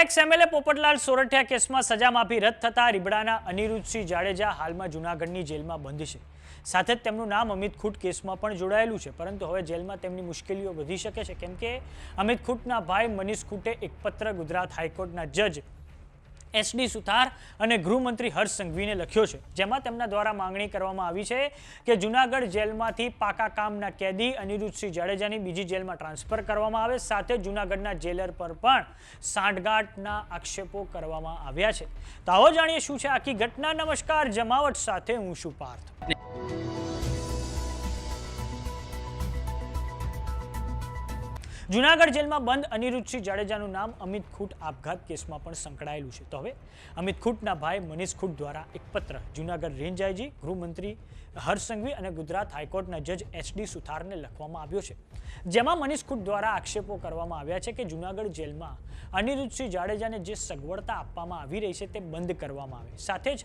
X MLA Popatlal Sorathiya કેસમાં સજા માફી રદ થતા રીબડાના અનિરુદ્ધસિંહ જાડેજા હાલમાં જૂનાગઢની જેલમાં બંધ છે. સાથે જ તેમનું નામ અમિત ખૂટ કેસમાં પણ જોડાયેલું છે. પરંતુ હવે જેલમાં તેમની મુશ્કેલીઓ વધી શકે છે. કેમ કે અમિત ખૂટના ભાઈ મનીષ ખૂટે એક પત્ર ગુજરાત હાઈકોર્ટના જજ એસડી સુથાર અને ગૃહમંત્રી હર્ષ સંઘવીને લખ્યો છે. જેમાં તેમના દ્વારા માંગણી કરવામાં આવી છે કે જૂનાગઢ જેલમાંથી પાકા કામના કેદી અનિરુદ્ધસિંહ જાડેજાની બીજી જેલમાં ટ્રાન્સફર કરવામાં આવે, સાથે જૂનાગઢના જેલર પર પણ સાંઠગાંઠના આક્ષેપો કરવામાં આવ્યા છે. તો આવો જાણીએ શું છે આખી ઘટના. નમસ્કાર, જમાવટ સાથે હું શું પાર્થ. જૂનાગઢ જેલમાં બંધ અનિરુદ્ધસિંહ જાડેજાનું નામ અમિત ખૂટ આપઘાત કેસમાં પણ સંકળાયેલું છે. તો હવે અમિત ખૂટના ભાઈ મનીષ ખૂટ દ્વારા એક પત્ર જૂનાગઢ રેન્જ આઈજી, ગૃહમંત્રી હર્ષસંઘવી અને ગુજરાત હાઈકોર્ટના જજ એચડી સુથારને લખવામાં આવ્યો છે. જેમાં મનીષ ખૂટ દ્વારા આક્ષેપો કરવામાં આવ્યા છે કે જૂનાગઢ જેલમાં અનિરુદ્ધસિંહ જાડેજાને જે સગવડતા આપવામાં આવી રહી છે તે બંધ કરવામાં આવે. સાથે જ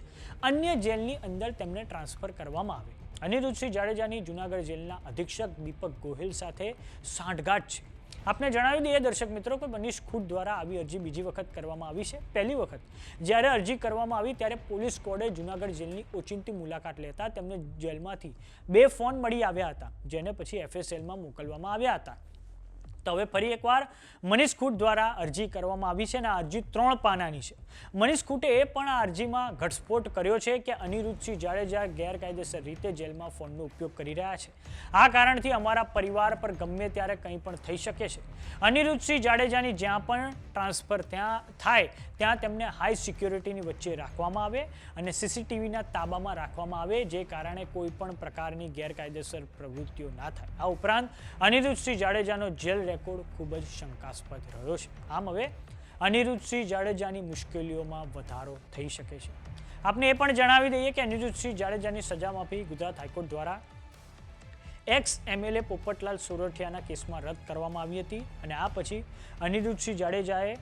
અન્ય જેલની અંદર તેમને ટ્રાન્સફર કરવામાં આવે. અનિરુદ્ધસિંહ જાડેજાની જૂનાગઢ જેલના અધિક્ષક દીપક ગોહિલ સાથે સાંઠગાંઠ છે. આપને જણાવી દઈએ દર્શક મિત્રો કે મનીષ ખુદ દ્વારા આવી અરજી બીજી વખત કરવામાં આવી છે. પહેલી વખત જ્યારે અરજી કરવામાં આવી ત્યારે પોલીસ કોડે જૂનાગઢ જેલની ઓચિંતી મુલાકાત લેતા તેમને જેલમાંથી બે ફોન મળી આવ્યા હતા, જેને પછી એફએસએલમાં મોકલવામાં આવ્યા હતા. તો હવે ફરી એકવાર મનીષ ખૂટ દ્વારા અરજી કરવામાં આવી છે અને અરજી ત્રણ પાનાની છે. મનીષ ખૂટે એ પણ આ અરજીમાં ઘટસ્ફોટ કર્યો છે કે અનિરુદ્ધસિંહ જાડેજા ગેરકાયદેસર રીતે જેલમાં ફોનનો ઉપયોગ કરી રહ્યા છે. આ કારણથી અમારા પરિવાર પર ગમે ત્યારે કંઈ પણ થઈ શકે છે. અનિરુદ્ધસિંહ જાડેજાની જ્યાં પણ ટ્રાન્સફર ત્યાં થાય, ત્યાં તેમને હાઈ સિક્યોરિટીની વચ્ચે રાખવામાં આવે અને સીસીટીવીના તાબામાં રાખવામાં આવે, જે કારણે કોઈ પણ પ્રકારની ગેરકાયદેસર પ્રવૃત્તિઓ ના થાય. આ ઉપરાંત અનિરુદ્ધસિંહ જાડેજાનો જેલ રેકોર્ડ ખૂબ જ શંકાસ્પદ રહ્યો છે. આમ હવે અનિરુદ્ધસિંહ જાડેજાની મુશ્કેલીઓમાં વધારો થઈ શકે છે. આપને એ પણ જણાવી દઈએ કે અનિરુદ્ધસિંહ જાડેજાની સજા માફી ગુજરાત હાઈકોર્ટ દ્વારા એક્સ એમએલએ પોપટલાલ સોરઠિયાના કેસમાં રદ કરવામાં આવી હતી અને આ પછી અનિરુદ્ધસિંહ જાડેજાએ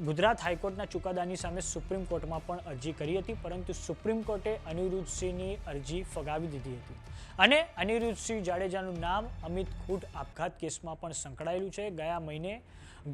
ગુજરાત હાઈકોર્ટના ચુકાદાની સામે સુપ્રીમ કોર્ટમાં પણ અરજી કરી હતી, પરંતુ સુપ્રીમ કોર્ટે અનિરુદ્ધસિંહની અરજી ફગાવી દીધી હતી. અને અનિરુદ્ધસિંહ જાડેજાનું નામ અમિત ખૂટ આપઘાત કેસમાં પણ સંકળાયેલું છે. ગયા મહિને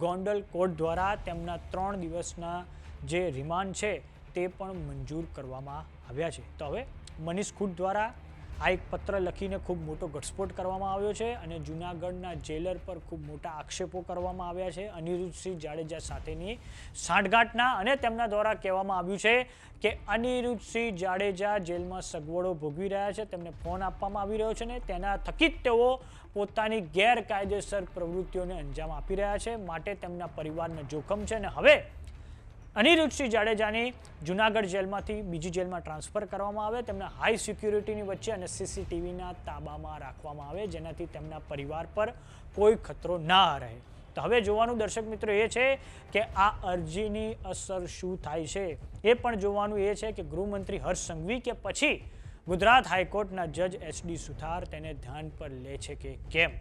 ગોંડલ કોર્ટ દ્વારા તેમના ત્રણ દિવસના જે રિમાન્ડ છે તે પણ મંજૂર કરવામાં આવ્યા છે. તો હવે મનીષ ખૂટ દ્વારા આ એક પત્ર લખીને ખૂબ મોટો ઘટસ્ફોટ કરવામાં આવ્યો છે અને જૂનાગઢના જેલર પર ખૂબ મોટા આક્ષેપો કરવામાં આવ્યા છે. અનિરુદ્ધસિંહ જાડેજા સાથેની સાંઠગાંઠના અને તેમના દ્વારા કહેવામાં આવ્યું છે કે અનિરુદ્ધસિંહ જાડેજા જેલમાં સગવડો ભોગવી રહ્યા છે. તેમને ફોન આપવામાં આવી રહ્યો છે ને તેના થકી જ તેઓ પોતાની ગેરકાયદેસર પ્રવૃત્તિઓને અંજામ આપી રહ્યા છે. માટે તેમના પરિવારને જોખમ છે અને હવે અનિરુદ્ધસિંહ જાડેજાની જુનાગઢ જેલમાંથી બીજી જેલમાં ટ્રાન્સફર કરવામાં આવે, તેમને હાઈ સિક્યુરિટીની વચ્ચે અને સીસીટીવીના તાબામાં રાખવામાં આવે, જેનાથી તેમના પરિવાર પર કોઈ ખતરો ના રહે. તો હવે જોવાનું દર્શક મિત્રો એ છે કે આ અરજીની અસર શું થાય છે? એ પણ જોવાનું એ છે કે ગૃહમંત્રી હર્ષ સંઘવી કે પછી ગુજરાત હાઈકોર્ટના જજ એસડી સુથાર તેને ધ્યાન પર લે છે કે કેમ?